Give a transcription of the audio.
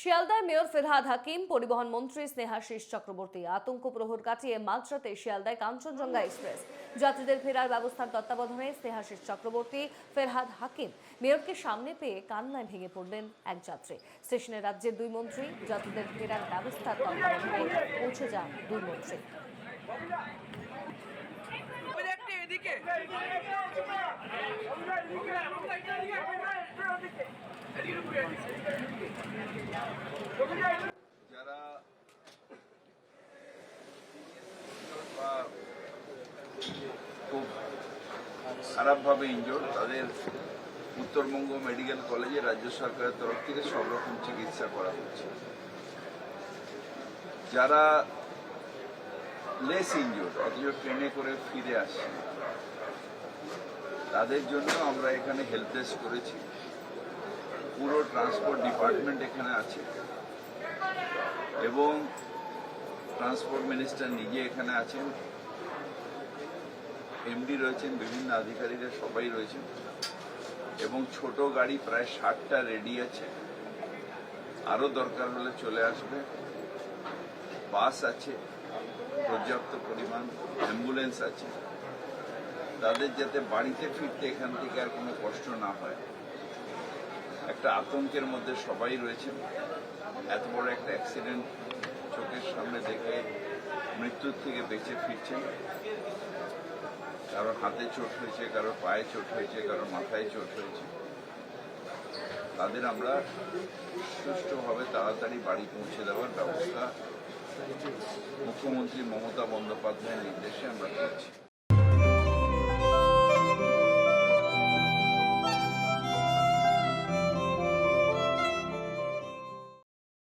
শিয়ালদায় mayor Firhad হাকিম, পরিবহন মন্ত্রী স্নেহাশিস চক্রবর্তী আতঙ্ক প্রহর কাটিয়ে মাঝরাতে শিয়ালদায় কাঞ্চনজঙ্ঘা এক্সপ্রেস। যাত্রীদের ফেরার ব্যবস্থার তত্ত্বাবধানে স্নেহাশিস চক্রবর্তী, ফেরহাদ হাকিম মেয়রকে সামনে পেয়ে কান্নায় ভেঙে পড়লেন এক যাত্রী। স্টেশনে রাজ্যের দুই মন্ত্রী যাত্রীদের ফেরার ব্যবস্থার তত্ত্বাবধানে পৌঁছে যান দুই মন্ত্রী। এদিকে যারা বা খুব খারাপভাবে ইনজোর তাদের উত্তরবঙ্গ মেডিকেল কলেজে রাজ্য সরকারের তরফ থেকে সব রকম চিকিৎসা করা হচ্ছে। যারা লেস ইনজোর অথচ ট্রেনে করে ফিরে আসছে, তাদের জন্য আমরা এখানে হেল্প ডেস্ক করেছি। পুরো ট্রান্সপোর্ট ডিপার্টমেন্ট এখানে আছে। এবং ট্রান্সপোর্ট মিনিস্টার নিজে এখানে আছেন। এমডি রয়েছেন, বিভিন্ন আধিকারিকরা সবাই রয়েছেন। এবং ছোট গাড়ি প্রায় ষাটটা রেডি আছে। আরও দরকার হলে চলে আসবে। বাস আছে, পর্যাপ্ত পরিমাণ অ্যাম্বুলেন্স আছে। তাদের যাতে বাড়িতে ফিরতে এখান থেকে আর কোনো কষ্ট না হয়। একটা আতঙ্কের মধ্যে সবাই রয়েছেন। এত বড় একটা অ্যাক্সিডেন্ট চোখের সামনে দেখে মৃত্যুর থেকে বেঁচে ফিরছেন। কারও হাতে চোট হয়েছে কারও পায়ে চোট হয়েছে কারও মাথায় চোট হয়েছে। তাদের আমরা সুষ্ঠুভাবে তাড়াতাড়ি বাড়ি পৌঁছে দেওয়ার ব্যবস্থা মুখ্যমন্ত্রী মমতা বন্দ্যোপাধ্যায়ের নির্দেশে আমরা করছি।